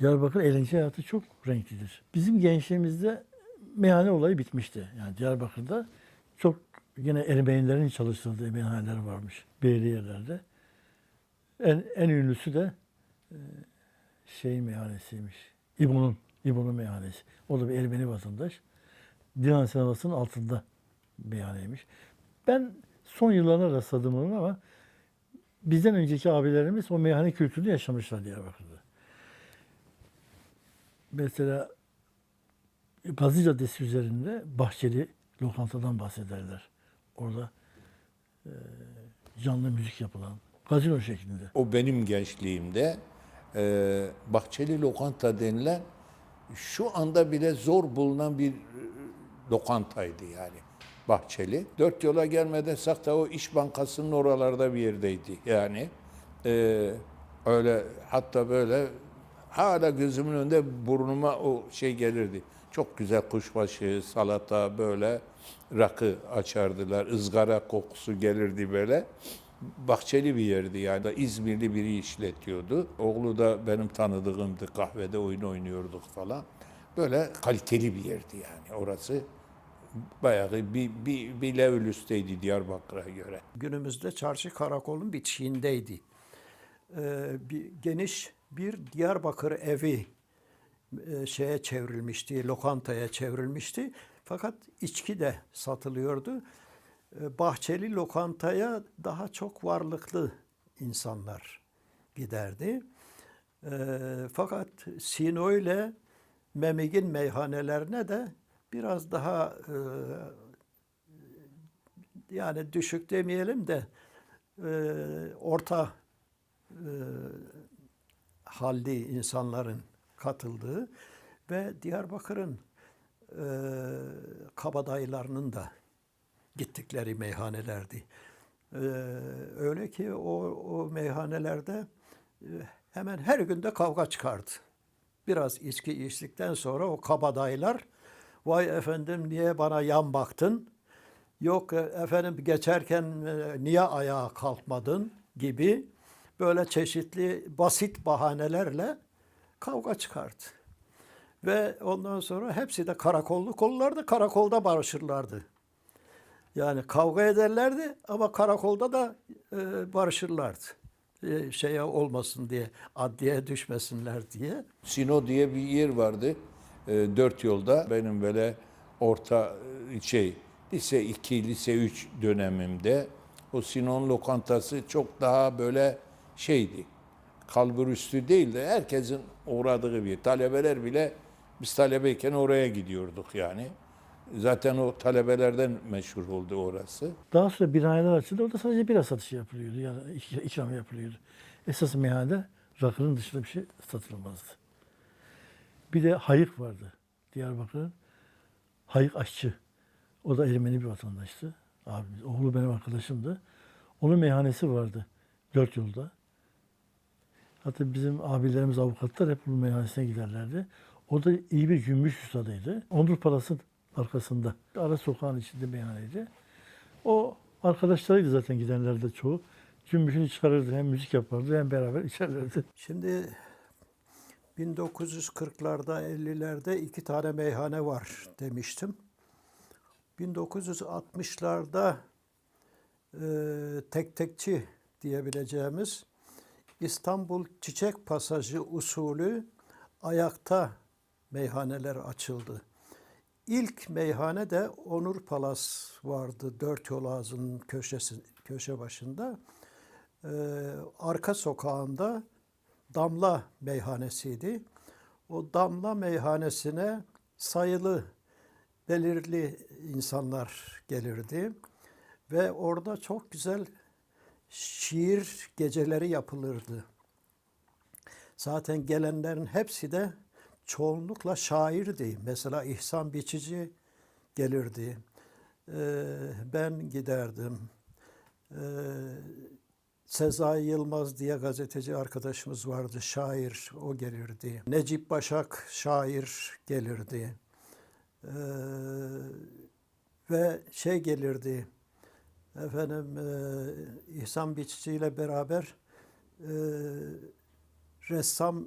Diyarbakır eğlence hayatı çok renklidir. Bizim gençliğimizde meyhane olayı bitmişti. Yani Diyarbakır'da çok yine Ermenilerin çalıştırdığı meyhaneler varmış belirli yerlerde. En, en ünlüsü de e, şey meyhanesiymiş. İbo'nun, İbo'nun meyhanesi. O da bir Ermeni vatandaş. Dinan sinemasının altında meyhaneymiş. Ben son yıllarına rastladım onu ama bizden önceki abilerimiz o meyhane kültürünü yaşamışlar Diyarbakır'da. Mesela Gazi Caddesi üzerinde bahçeli lokantadan bahsederler. Orada e, canlı müzik yapılan, gazino şeklinde. O benim gençliğimde e, Bahçeli Lokanta denilen şu anda bile zor bulunan bir e, lokantaydı yani Bahçeli. Dört yola gelmeden sakta o İş Bankası'nın oralarda bir yerdeydi yani. E, öyle hatta böyle hala gözümün önünde burnuma o şey gelirdi. Çok güzel kuşbaşı, salata böyle rakı açardılar. ızgara kokusu gelirdi böyle. Bahçeli bir yerdi yani. İzmirli biri işletiyordu. Oğlu da benim tanıdığımdı. Kahvede oyun oynuyorduk falan. Böyle kaliteli bir yerdi yani orası. Bayağı bir, bir, bir level üstteydi Diyarbakır'a göre. Günümüzde çarşı karakolun bitişiğindeydi. Ee, bir geniş bir Diyarbakır evi e, şeye çevrilmişti, lokantaya çevrilmişti. Fakat içki de satılıyordu. Ee, Bahçeli lokantaya daha çok varlıklı insanlar giderdi. Ee, fakat Sino ile Memig'in meyhanelerine de biraz daha e, yani düşük demeyelim de e, orta e, halli insanların katıldığı ve Diyarbakır'ın e, kabadayılarının da gittikleri meyhanelerdi. E, öyle ki o, o meyhanelerde e, hemen her günde kavga çıkardı. Biraz içki içtikten sonra o kabadayılar vay efendim niye bana yan baktın? Yok e, efendim geçerken e, niye ayağa kalkmadın gibi böyle çeşitli basit bahanelerle kavga çıkardı. Ve ondan sonra hepsi de karakollu kollardı. Karakolda barışırlardı. Yani kavga ederlerdi ama karakolda da e, barışırlardı. E, şeye olmasın diye, adliye düşmesinler diye. Sino diye bir yer vardı. e, dört yolda. Benim böyle orta e, şey lise 2, lise 3 dönemimde o Sinon lokantası çok daha böyle şeydi. Kalbur üstü değil de herkesin uğradığı bir. Talebeler bile biz talebeyken oraya gidiyorduk yani. Zaten o talebelerden meşhur oldu orası. Daha sonra binalar açıldı. Orada sadece bira satışı yapılıyordu. Yani ik- ikram yapılıyordu. Esas meyhanede rakının dışında bir şey satılmazdı. Bir de Hayık vardı. Diyarbakır'ın Hayık aşçı. O da Ermeni bir vatandaştı. Abimiz. Oğlu benim arkadaşımdı. Onun meyhanesi vardı. Dört yolda. Hatta bizim abilerimiz avukatlar hep bunun meyhanesine giderlerdi. O da iyi bir gümüş ustadıydı. Onur Palas'ın arkasında. Ara sokağın içinde meyhaneydi. O arkadaşlarıydı zaten gidenlerde çoğu. Cümbüşünü çıkarırdı hem müzik yapardı hem beraber içerlerdi. Şimdi 1940'larda 50'lerde iki tane meyhane var demiştim. 1960'larda e, tek tekçi diyebileceğimiz İstanbul Çiçek Pasajı usulü ayakta meyhaneler açıldı. İlk meyhane de Onur Palas vardı dört yol ağzının köşesi, köşe başında. Ee, arka sokağında Damla Meyhanesi'ydi. O Damla Meyhanesi'ne sayılı belirli insanlar gelirdi ve orada çok güzel şiir geceleri yapılırdı. Zaten gelenlerin hepsi de çoğunlukla şairdi. Mesela İhsan Biçici gelirdi. Ee, ben giderdim. Ee, Sezai Yılmaz diye gazeteci arkadaşımız vardı, şair, o gelirdi. Necip Başak şair gelirdi. Ee, ve şey gelirdi, efendim e, İhsan Biçici ile beraber e, ressam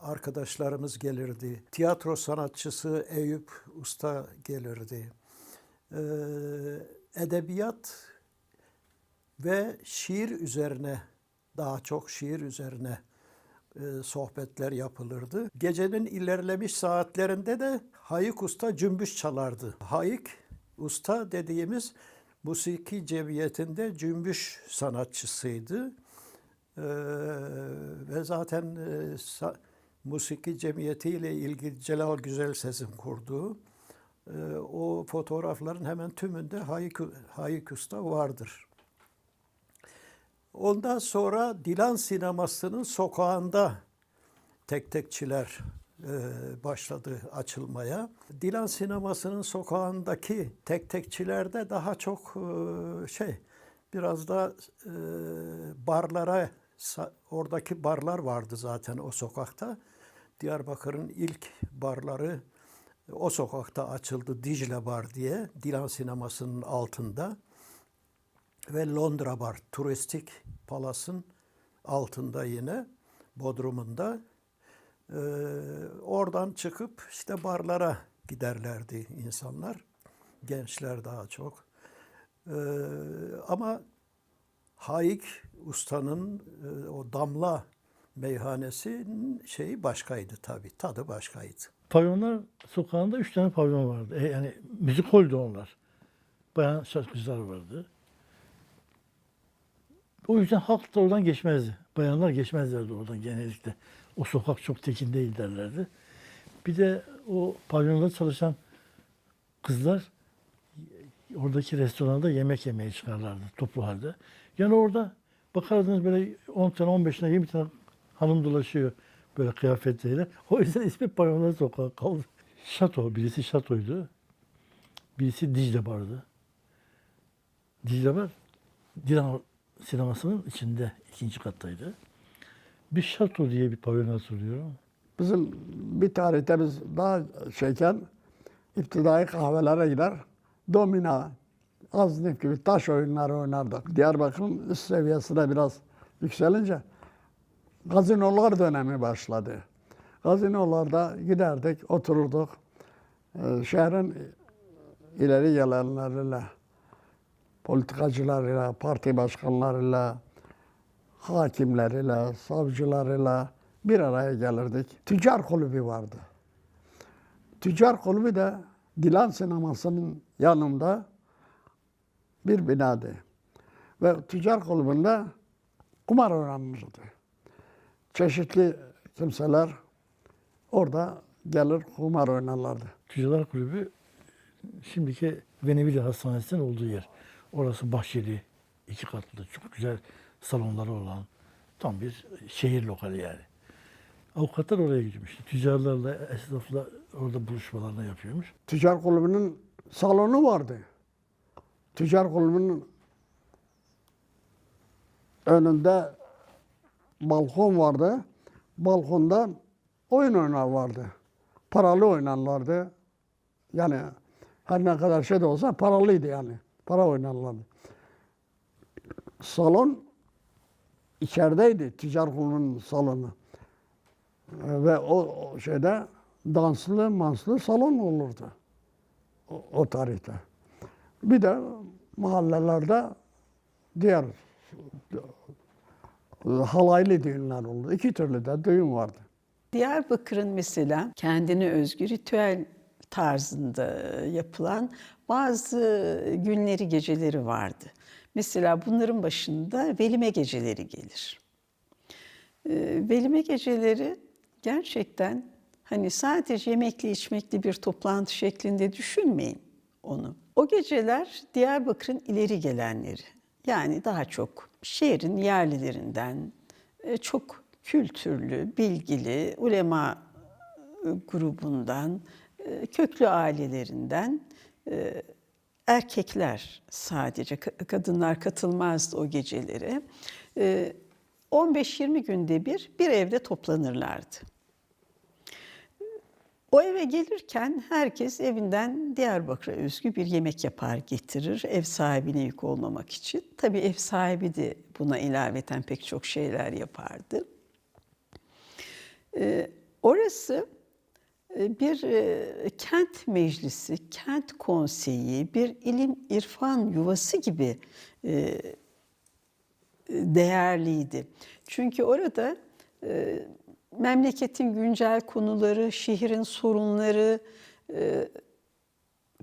arkadaşlarımız gelirdi. Tiyatro sanatçısı Eyüp Usta gelirdi. Ee, edebiyat ve şiir üzerine daha çok şiir üzerine e, sohbetler yapılırdı. Gecenin ilerlemiş saatlerinde de Hayık Usta cümbüş çalardı. Hayık Usta dediğimiz musiki cemiyetinde cümbüş sanatçısıydı. Ee, ve zaten e, sa- musiki cemiyetiyle ilgili Celal Güzel Ses'in kurduğu e, o fotoğrafların hemen tümünde Hayık, Hayık Usta vardır. Ondan sonra Dilan sinemasının sokağında tek tekçiler başladı açılmaya. Dilan sinemasının sokağındaki tek tekçilerde daha çok e, şey biraz da e, barlara oradaki barlar vardı zaten o sokakta. Diyarbakır'ın ilk barları o sokakta açıldı Dicle Bar diye Dilan sinemasının altında ve Londra Bar turistik palasın altında yine Bodrum'unda Ee, oradan çıkıp işte barlara giderlerdi insanlar. Gençler daha çok. Ee, ama Haik Usta'nın e, o damla meyhanesinin şeyi başkaydı tabii. Tadı başkaydı. Pavyonlar sokağında üç tane pavyon vardı. E, yani müzik holdü onlar. Bayan şarkıcılar vardı. O yüzden halk da oradan geçmezdi. Bayanlar geçmezlerdi oradan genellikle. O sokak çok tekin değil derlerdi. Bir de o pavyonda çalışan kızlar oradaki restoranda yemek yemeye çıkarlardı toplu halde. Yani orada bakardınız böyle 10 tane 15 tane 20 tane hanım dolaşıyor böyle kıyafetleriyle. O yüzden ismi Pavyonlar Sokağı kaldı. Şato, birisi Şato'ydu. Birisi Dicle Bar'dı. Dicle Bar, Dilan sinemasının içinde ikinci kattaydı. Bir Şato diye bir pavyon hatırlıyorum. Bizim bir tarihte biz daha şeyken iptidai kahvelere gider. Domina, aznif gibi taş oyunları oynardık. Diyarbakır'ın üst seviyesine biraz yükselince gazinolar dönemi başladı. Gazinolarda giderdik, otururduk. Ee, şehrin ileri gelenleriyle, politikacılarıyla, parti başkanlarıyla, hakimleriyle, savcılarıyla bir araya gelirdik. Tüccar kulübü vardı. Tüccar kulübü de Dilan sinemasının yanında bir binadı. Ve tüccar kulübünde kumar oynanırdı. Çeşitli kimseler orada gelir kumar oynarlardı. Tüccarlar Kulübü şimdiki Venevili Hastanesi'nin olduğu yer. Orası bahçeli, iki katlı, çok güzel salonları olan tam bir şehir lokali yani. Avukatlar oraya gidiyormuş. Tüccarlarla, esnafla orada buluşmalarını yapıyormuş. Tüccar kulübünün salonu vardı. Tüccar kulübünün önünde balkon vardı. Balkondan oyun oynar vardı. Paralı oynarlardı. Yani her ne kadar şey de olsa paralıydı yani. Para oynarlardı. Salon içerideydi tüccar kulübünün salonu. Ve o, şeyde danslı manslı salon olurdu. O, o tarihte. Bir de mahallelerde diğer halaylı düğünler oldu. İki türlü de düğün vardı. Diyarbakır'ın mesela kendine özgü ritüel tarzında yapılan bazı günleri, geceleri vardı. Mesela bunların başında velime geceleri gelir. Ee, Velime geceleri gerçekten hani sadece yemekli içmekli bir toplantı şeklinde düşünmeyin onu. O geceler Diyarbakır'ın ileri gelenleri yani daha çok şehrin yerlilerinden e, çok kültürlü, bilgili ulema e, grubundan, e, köklü ailelerinden erkekler sadece, ka- kadınlar katılmazdı o gecelere. E, 15-20 günde bir bir evde toplanırlardı. O eve gelirken herkes evinden Diyarbakır'a özgü bir yemek yapar getirir ev sahibine yük olmamak için. Tabii ev sahibi de buna ilaveten pek çok şeyler yapardı. Ee, Orası bir e, kent meclisi, kent konseyi, bir ilim irfan yuvası gibi e, değerliydi. Çünkü orada e, memleketin güncel konuları, şehrin sorunları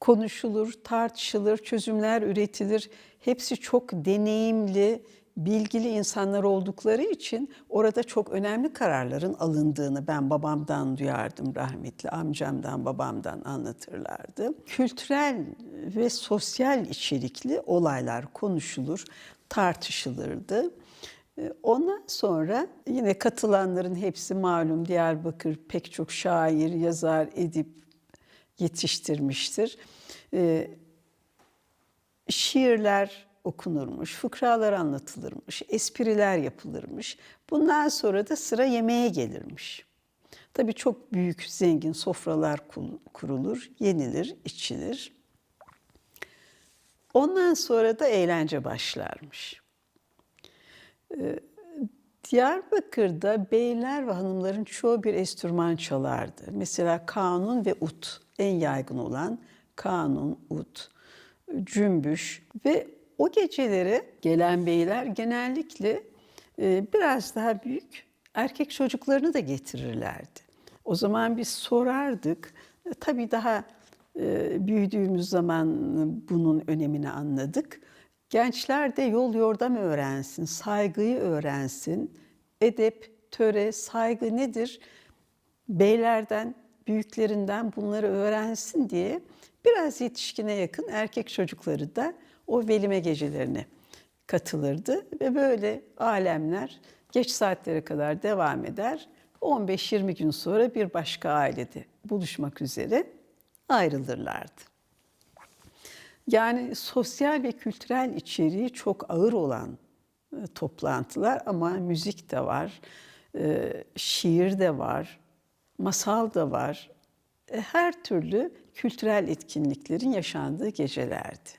konuşulur, tartışılır, çözümler üretilir. Hepsi çok deneyimli, bilgili insanlar oldukları için orada çok önemli kararların alındığını ben babamdan duyardım rahmetli, amcamdan, babamdan anlatırlardı. Kültürel ve sosyal içerikli olaylar konuşulur, tartışılırdı. Ee, Ondan sonra yine katılanların hepsi malum Diyarbakır pek çok şair, yazar, edip yetiştirmiştir. Ee, şiirler okunurmuş, fıkralar anlatılırmış, espriler yapılırmış. Bundan sonra da sıra yemeğe gelirmiş. Tabii çok büyük, zengin sofralar kurulur, yenilir, içilir. Ondan sonra da eğlence başlarmış. Diyarbakır'da beyler ve hanımların çoğu bir enstrüman çalardı. Mesela kanun ve ut en yaygın olan kanun, ut, cümbüş ve o gecelere gelen beyler genellikle e, biraz daha büyük erkek çocuklarını da getirirlerdi. O zaman biz sorardık. E, Tabii daha e, büyüdüğümüz zaman bunun önemini anladık. Gençler de yol yordam öğrensin, saygıyı öğrensin. Edep, töre, saygı nedir? Beylerden, büyüklerinden bunları öğrensin diye biraz yetişkine yakın erkek çocukları da o velime gecelerine katılırdı ve böyle alemler geç saatlere kadar devam eder. 15-20 gün sonra bir başka ailede buluşmak üzere ayrılırlardı. Yani sosyal ve kültürel içeriği çok ağır olan e, toplantılar ama müzik de var, e, şiir de var, masal da var. E, Her türlü kültürel etkinliklerin yaşandığı gecelerdi.